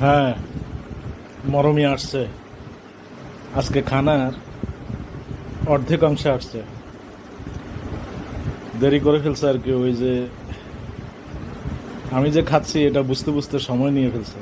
হ্যাঁ মরমি আসছে। আজকে খানার অর্ধেক অংশে আসছে। দেরি করে ফেলছে আর কি, ওই যে আমি যে খাচ্ছি, এটা বুঝতে বুঝতে সময় নিয়ে ফেলছে।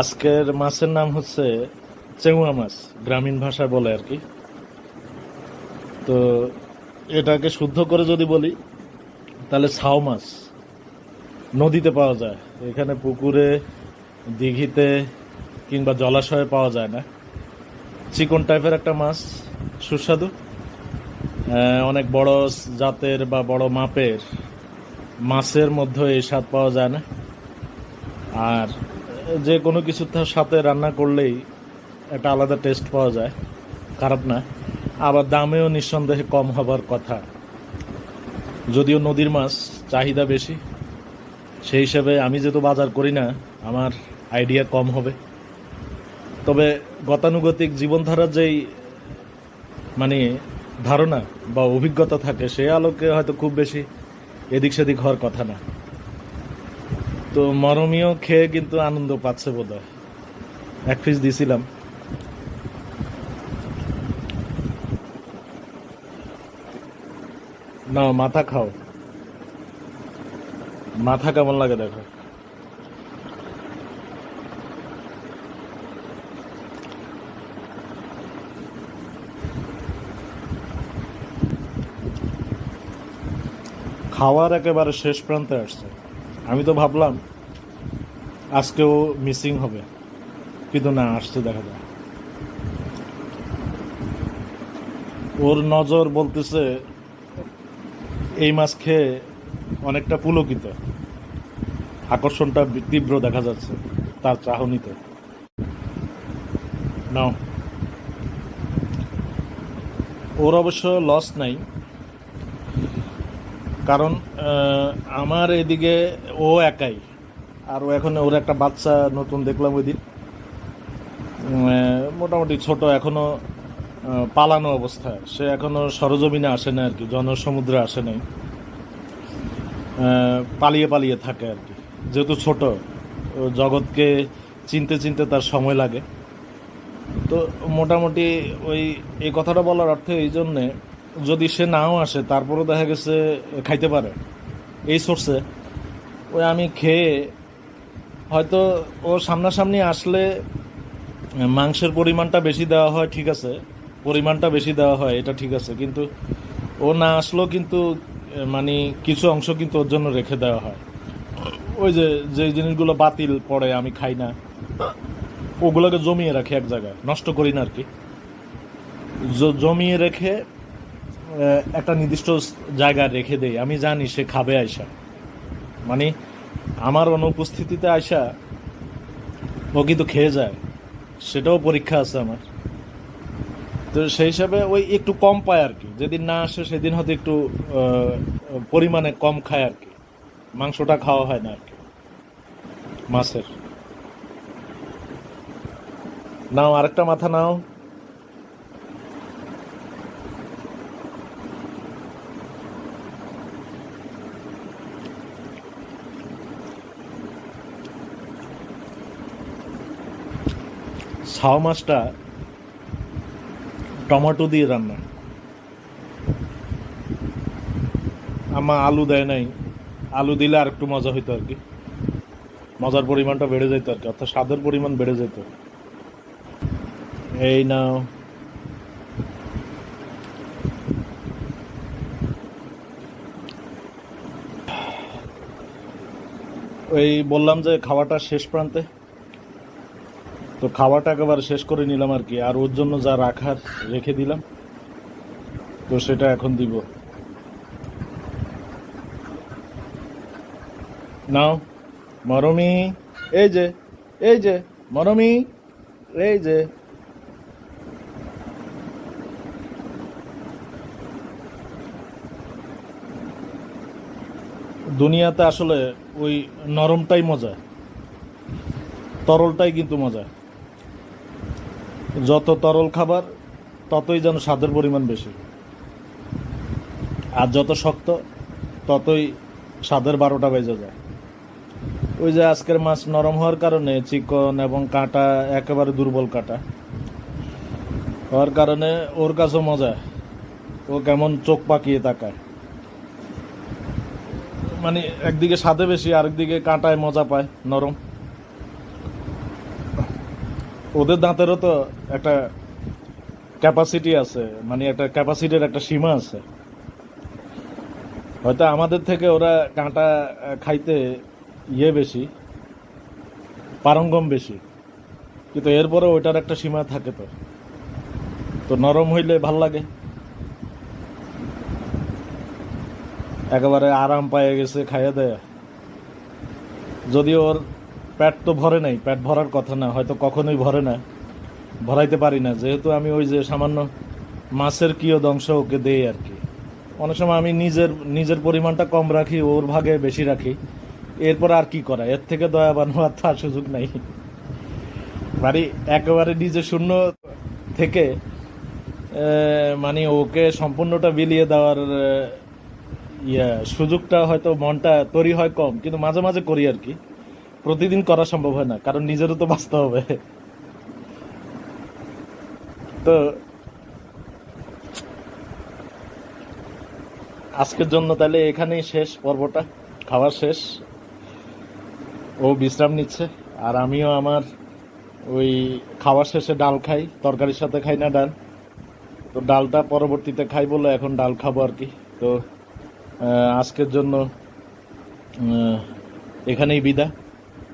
আজকের মাছের নাম হচ্ছে চেঙুয়া মাছ, গ্রামীণ ভাষায় বলে আর কি। তো এটাকে শুদ্ধ করে যদি বলি, তাহলে ছাও মাছ নদীতে পাওয়া যায়। এখানে পুকুরে, দিঘিতে কিংবা জলাশয়ে পাওয়া যায় না। চিকন টাইপের একটা মাছ, সুস্বাদু। অনেক বড় জাতের বা বড় মাপের মাছের মধ্যে এই স্বাদ পাওয়া যায় না। আর যে কোনো কিছুর সাথে রান্না করলেই একটা আলাদা টেস্ট পাওয়া যায়। খারাপ না। আবার দামেও নিঃসন্দেহে কম হবার কথা। যদিও নদীর মাছ চাহিদা বেশি, সেই হিসেবে আমি যেহেতু বাজার করি না, আমার আইডিয়া কম হবে। তবে গতানুগতিক জীবনধারার যেই মানে ধারণা বা অভিজ্ঞতা থাকে, সে আলোকে হয়তো খুব বেশি এদিক সেদিক হওয়ার কথা না। তো মরমিও খেয়ে কিন্তু আনন্দ পাচ্ছে বোধ হয় এক পিস দিছিলাম। না মাথা খাও। মাথা কেমন লাগে দেখো। খাওয়ার একেবারে শেষ প্রান্তে আসছে। আমি তো ভাবলাম, আজকেও মিসিং হবে, কিন্তু না, আসছে দেখা যায় ওর নজর বলতেছে, এই মাছ খেয়ে অনেকটা পুলকিত। আকর্ষণটা তীব্র দেখা যাচ্ছে, তার চাহনিতে। ওর অবশ্য লস নাই। কারণ আমার এদিকে ও একাই। আর ও এখন, ওর একটা বাচ্চা নতুন দেখলাম ওই দিন। মোটামুটি ছোট এখনও পালানো অবস্থায়। সে এখনও সরজমিনে আসে না আর কি, জনসমুদ্রে আসে নাই। পালিয়ে পালিয়ে থাকে আর কি। যেহেতু ছোট জগৎকে চিনতে চিনতে তার সময় লাগে। তো মোটামুটি ওই, এই কথাটা বলার অর্থ এই জন্যে যদি সে নাও আসে, তারপরেও দেখা গেছে খাইতে পারে। এই সোর্সে ওই আমি খেয়ে হয়তো ও সামনাসামনি আসলে মাংসের পরিমাণটা বেশি দেওয়া হয়, ঠিক আছে। পরিমাণটা বেশি দেওয়া হয়, এটা ঠিক আছে। কিন্তু ও না আসলেও কিন্তু মানে কিছু অংশ কিন্তু ওর জন্য রেখে দেওয়া হয়। ওই যে যে জিনিসগুলো বাতিল পড়ে, আমি খাই না। ওগুলোকে জমিয়ে রাখি এক জায়গায়। নষ্ট করি না আর কি। জমিয়ে রেখে একটা নির্দিষ্ট জায়গায় রেখে দেই। আমি জানি সে খাবে আয়সা মানে আমার অনুপস্থিতিতে আয়সা ও কিন্তু খেয়ে যায়। সেটাও পরীক্ষা আছে আমার। তো সেই হিসাবে ওই একটু কম পায় আর কি। যেদিন না আসে সেদিন হয়তো একটু পরিমাণে কম খায় আর কি। মাংসটা খাওয়া হয় না আর কি। মাছের। নাও, আরেকটা মাথা নাও। ছাও মাছটা টমেটো দিয়ে রান্না। আমা আলু দেয় নাই। আলু দিলে আর একটু মজা হইতো আর কি। মজার পরিমাণটা বেড়ে যেত আর কি, অর্থাৎ স্বাদের পরিমাণ বেড়ে যেত এই নাও। ওই বললাম যে খাওয়াটা শেষ প্রান্তে। তো খাওয়াটা একেবারে শেষ করে নিলাম আর কি। আর ওর জন্য যা রাখার রেখে দিলাম, তো সেটা এখন দিব। নাও, মরমি, এই যে এই যে, মরমি, এই যে। দুনিয়াতে আসলে ওই নরমটাই মজা, তরলটাই কিন্তু মজা। যত তরল খাবার, ততই যেন স্বাদের পরিমাণ বেশি। আর যত শক্ত, ততই স্বাদের বারোটা বেজে যায়। ওই যে আজকের মাছ নরম হওয়ার কারণে চিকন এবং কাঁটা একেবারে দুর্বল কাঁটা। হওয়ার কারণে ওর কাছেও মজা, ও কেমন চোখ পাকিয়ে তাকায়। মানে একদিকে স্বাদে বেশি, আরেকদিকে কাঁটায় মজা পায়, নরম। ওদের দাঁতেরও তো একটা ক্যাপাসিটি আছে মানে একটা ক্যাপাসিটির একটা সীমা আছে। হয়তো আমাদের থেকে ওরা কাঁটা খাইতে ইয়ে বেশি, পারঙ্গম বেশি, কিন্তু এরপরে ওইটার একটা সীমা থাকে তো। তো নরম হইলে ভালো লাগে। একেবারে আরাম পায়ে গেছে খাইয়ে দেয়। যদি ওর পেট তো ভরে নাই, পেট ভরার কথা না, হয়তো কখনোই ভরে না। ভরাইতে পারি না, যেহেতু আমি ওই যে সামান্য মাছের কিয় দংশ ওকে দেই আর কি। অনেক সময় আমি নিজের নিজের পরিমাণটা কম রাখি, ওর ভাগে বেশি রাখি। এরপর আর কি করা, এর থেকে দয়াবান হওয়ার তো আর সুযোগ নাই। বাড়ি একেবারে নিজে শূন্য থেকে মানে ওকে সম্পূর্ণটা বিলিয়ে দেওয়ার ইয়া, সুযোগটা হয়তো মনটা তৈরি হয় কম, কিন্তু মাঝে মাঝে করি আর কি। প্রতিদিন করা সম্ভব হয় না, কারণ নিজেরও তো বাঁচতে হবে। তো আজকের জন্য তাহলে এখানেই শেষ, পর্বটা খাওয়া শেষ। ও বিশ্রাম নিচ্ছে, আর আমিও আমার ওই খাওয়ার শেষে ডাল খাই, তরকারির সাথে খাই না ডাল। তো ডালটা পরবর্তীতে খাই বলে এখন ডাল খাব আর কি। তো আজকের জন্য এখানেই বিদা